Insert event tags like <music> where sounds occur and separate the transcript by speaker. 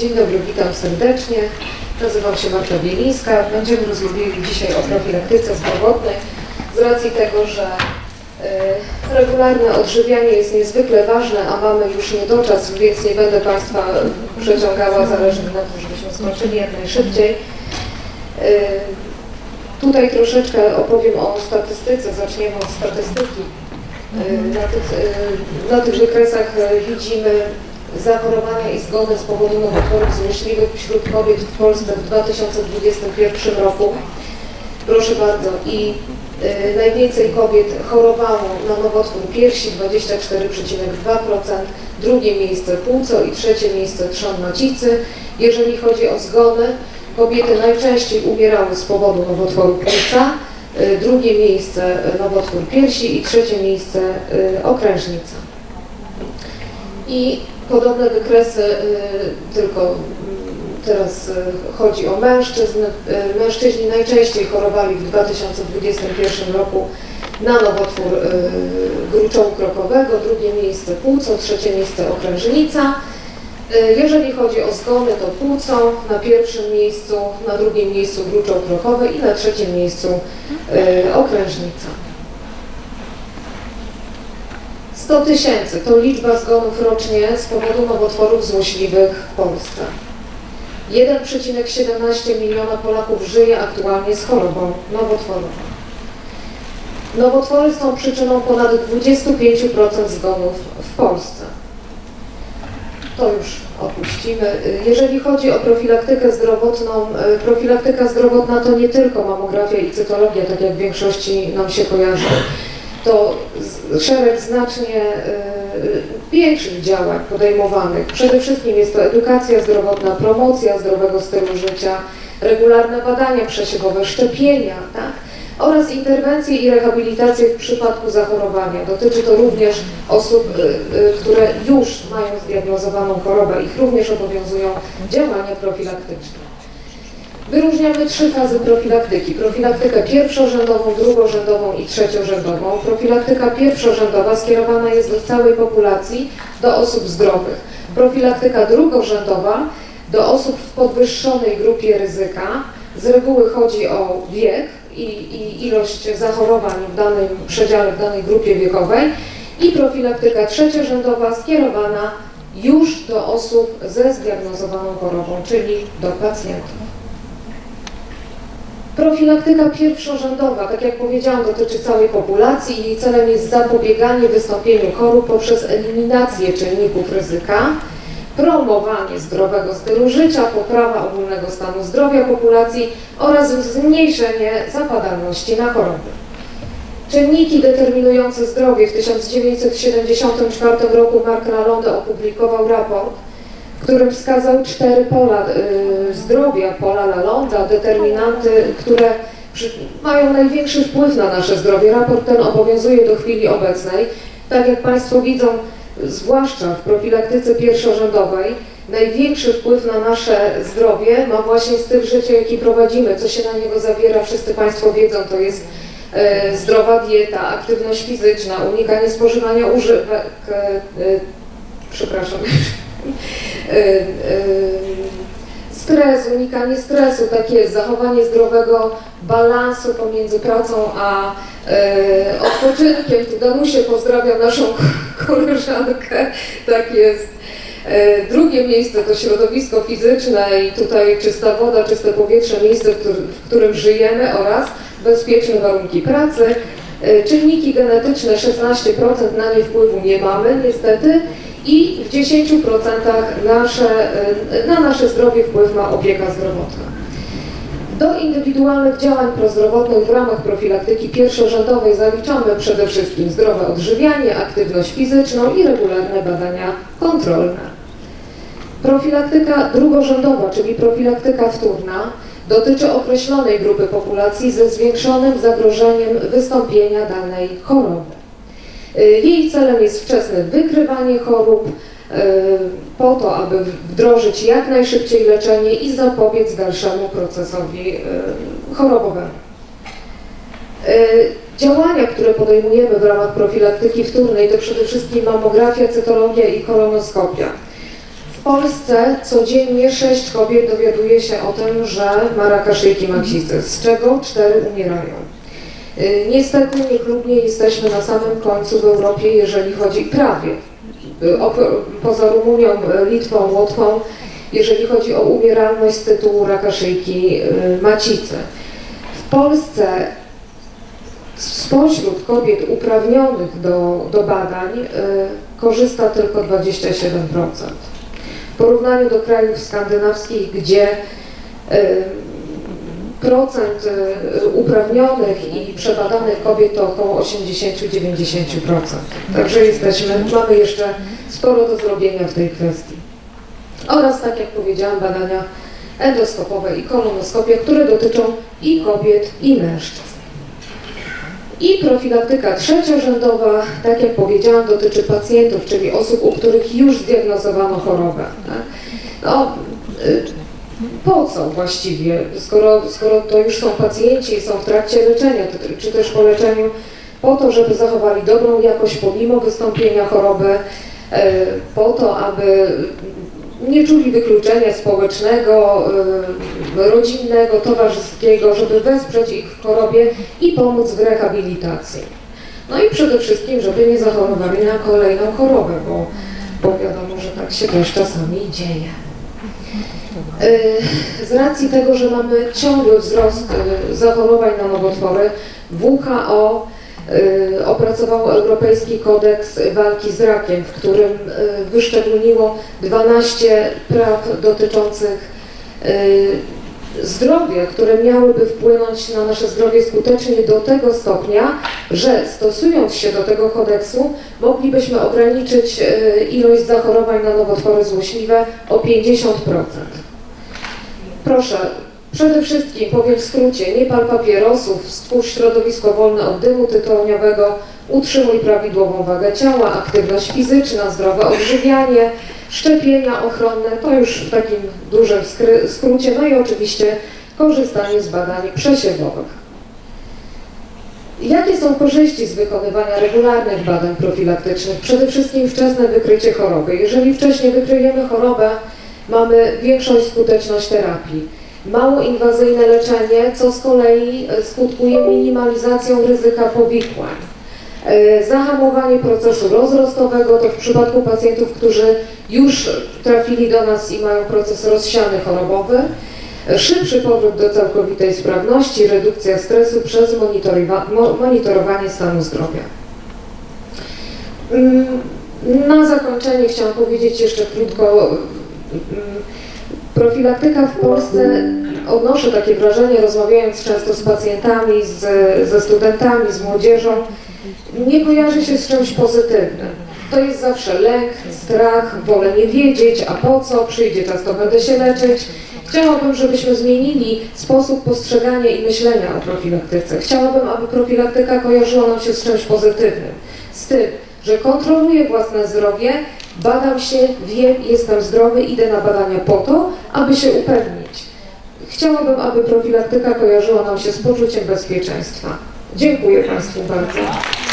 Speaker 1: Dzień dobry, witam serdecznie. Nazywam się Marta Bielińska. Będziemy rozmawiali dzisiaj o profilaktyce zdrowotnej z racji tego, że e, regularne odżywianie jest niezwykle ważne, a mamy już niedoczas, więc nie będę Państwa przeciągała, zależy na tym, żebyśmy skończyli jak najszybciej. E, Tutaj troszeczkę opowiem o statystyce, zaczniemy od statystyki. E, Na tych, na tych wykresach widzimy zachorowania i zgony z powodu nowotworów złośliwych wśród kobiet w Polsce w 2021 roku. Proszę bardzo, i y, najwięcej kobiet chorowało na nowotwór piersi 24,2%, drugie miejsce płuco i trzecie miejsce trzon macicy. Jeżeli chodzi o zgony, kobiety najczęściej umierały z powodu nowotworu płuca, y, drugie miejsce y, nowotwór piersi i trzecie miejsce okrężnica. I podobne wykresy, y, tylko mm, teraz y, chodzi o mężczyzn. Y, Mężczyźni najczęściej chorowali w 2021 roku na nowotwór y, gruczołu krokowego, drugie miejsce płuco, trzecie miejsce okrężnica. Y, Jeżeli chodzi o zgony, to płuco na pierwszym miejscu, na drugim miejscu gruczoł krokowy i na trzecim miejscu y, okrężnica. 100 tysięcy to liczba zgonów rocznie z powodu nowotworów złośliwych w Polsce. 1,17 miliona Polaków żyje aktualnie z chorobą nowotworową. Nowotwory są przyczyną ponad 25% zgonów w Polsce. To już opuścimy. Jeżeli chodzi o profilaktykę zdrowotną, profilaktyka zdrowotna to nie tylko mamografia i cytologia, tak jak w większości nam się kojarzy to szereg znacznie y, większych działań podejmowanych. Przede wszystkim jest to edukacja zdrowotna, promocja zdrowego stylu życia, regularne badania przesiewowe, szczepienia, tak? oraz interwencje i rehabilitacje w przypadku zachorowania. Dotyczy to również osób, y, y, które już mają zdiagnozowaną chorobę. Ich również obowiązują działania profilaktyczne. Wyróżniamy trzy fazy profilaktyki. Profilaktykę pierwszorzędową, drugorzędową i trzeciorzędową. Profilaktyka pierwszorzędowa skierowana jest do całej populacji, do osób zdrowych. Profilaktyka drugorzędowa do osób w podwyższonej grupie ryzyka. Z reguły chodzi o wiek i, i ilość zachorowań w danym przedziale, w danej grupie wiekowej. I profilaktyka trzeciorzędowa skierowana już do osób ze zdiagnozowaną chorobą, czyli do pacjentów. Profilaktyka pierwszorzędowa, tak jak powiedziałam, dotyczy całej populacji i jej celem jest zapobieganie wystąpieniu chorób poprzez eliminację czynników ryzyka, promowanie zdrowego stylu życia, poprawa ogólnego stanu zdrowia populacji oraz zmniejszenie zapadalności na choroby. Czynniki determinujące zdrowie w 1974 roku Mark Lalonde opublikował raport, którym wskazał cztery pola y, zdrowia, pola Lalonda, determinanty, które mają największy wpływ na nasze zdrowie. Raport ten obowiązuje do chwili obecnej. Tak jak Państwo widzą, zwłaszcza w profilaktyce pierwszorzędowej, największy wpływ na nasze zdrowie ma właśnie styl życia, jaki prowadzimy, co się na niego zawiera, wszyscy Państwo wiedzą, to jest e, zdrowa dieta, aktywność fizyczna, unikanie spożywania używek, e, e, przepraszam, stres, unikanie stresu, tak jest, zachowanie zdrowego balansu pomiędzy pracą a e, odpoczynkiem. Tu Danusię pozdrawiam naszą <laughs> koleżankę, tak jest. E, Drugie miejsce to środowisko fizyczne i tutaj czysta woda, czyste powietrze, miejsce, w którym, w którym żyjemy oraz bezpieczne warunki pracy. E, Czynniki genetyczne 16% na nie wpływu nie mamy niestety i w 10% nasze, e, na nasze zdrowie wpływ ma opieka zdrowotna. Do indywidualnych działań prozdrowotnych w ramach profilaktyki pierwszorzędowej zaliczamy przede wszystkim zdrowe odżywianie, aktywność fizyczną i regularne badania kontrolne. Profilaktyka drugorzędowa, czyli profilaktyka wtórna, dotyczy określonej grupy populacji ze zwiększonym zagrożeniem wystąpienia danej choroby. Y, Jej celem jest wczesne wykrywanie chorób, y, po to, aby wdrożyć jak najszybciej leczenie i zapobiec dalszemu procesowi y, chorobowemu. Działania, które podejmujemy w ramach profilaktyki wtórnej to przede wszystkim mamografia, cytologia i kolonoskopia. Polsce codziennie 6 kobiet dowiaduje się o tym, że ma raka szyjki macicy, z czego 4 umierają. Y, Niestety niechlubnie jesteśmy na samym końcu w Europie, jeżeli chodzi prawie, y, opro- poza Rumunią, y, Litwą, Łotwą, jeżeli chodzi o umieralność z tytułu raka szyjki macicy. W Polsce spośród kobiet uprawnionych do, do badań korzysta tylko 27%. W porównaniu do krajów skandynawskich, gdzie procent y, uprawnionych i przebadanych kobiet to około 80-90%. Także jesteśmy, mamy jeszcze sporo do zrobienia w tej kwestii. Oraz, tak jak powiedziałam, badania endoskopowe i kolonoskopia, które dotyczą i kobiet, i mężczyzn. I profilaktyka trzeciorzędowa, tak jak powiedziałam, dotyczy pacjentów, czyli osób, u których już zdiagnozowano chorobę. Tak? No, y, po co właściwie, skoro, skoro to już są pacjenci i są w trakcie leczenia, to, czy też po leczeniu, po to, żeby zachowali dobrą jakość pomimo wystąpienia choroby, y, po to, aby nie czuli wykluczenia społecznego, y, rodzinnego, towarzyskiego, żeby wesprzeć ich w chorobie i pomóc w rehabilitacji. No i przede wszystkim, żeby nie zachorowali na kolejną chorobę, bo, bo wiadomo, że tak się też czasami dzieje. Y, Z racji tego, że mamy ciągły wzrost y, zachorowań na nowotwory, WHO y, opracowało Europejski Kodeks Walki z Rakiem, w którym wyszczególniło 12 praw dotyczących zdrowia, które miałyby wpłynąć na nasze zdrowie skutecznie do tego stopnia, że stosując się do tego kodeksu, moglibyśmy ograniczyć y, ilość zachorowań na nowotwory złośliwe o 50%. Proszę, przede wszystkim powiem w skrócie, nie pal papierosów, stwórz środowisko wolne od dymu tytoniowego, utrzymuj prawidłową wagę ciała, aktywność fizyczna, zdrowe odżywianie, szczepienia ochronne, to już w takim dużym skrócie, no i oczywiście korzystanie z badań przesiewowych. Jakie są korzyści z wykonywania regularnych badań profilaktycznych? Przede wszystkim wczesne wykrycie choroby. Jeżeli wcześniej wykryjemy chorobę, mamy większą skuteczność terapii. Mało inwazyjne leczenie, co z kolei skutkuje minimalizacją ryzyka powikłań. E, Zahamowanie procesu rozrostowego to w przypadku pacjentów, którzy już trafili do nas i mają proces rozsiany chorobowy. E, Szybszy powrót do całkowitej sprawności, redukcja stresu przez monitorowanie stanu zdrowia. Mm, Na zakończenie chciałam powiedzieć jeszcze krótko. mm, Profilaktyka w Polsce, odnoszę takie wrażenie, rozmawiając często z pacjentami, z, ze studentami, z młodzieżą, nie kojarzy się z czymś pozytywnym. To jest zawsze lęk, strach, wolę nie wiedzieć, a po co, przyjdzie czas, to będę się leczyć. Chciałabym, żebyśmy zmienili sposób postrzegania i myślenia o profilaktyce. Chciałabym, aby profilaktyka kojarzyła nam się z czymś pozytywnym. Z tym, że kontroluję własne zdrowie, badam się, wiem, jestem zdrowy, idę na badania po to, aby się upewnić. Chciałabym, aby profilaktyka kojarzyła nam się z poczuciem bezpieczeństwa. Dziękuję Państwu bardzo.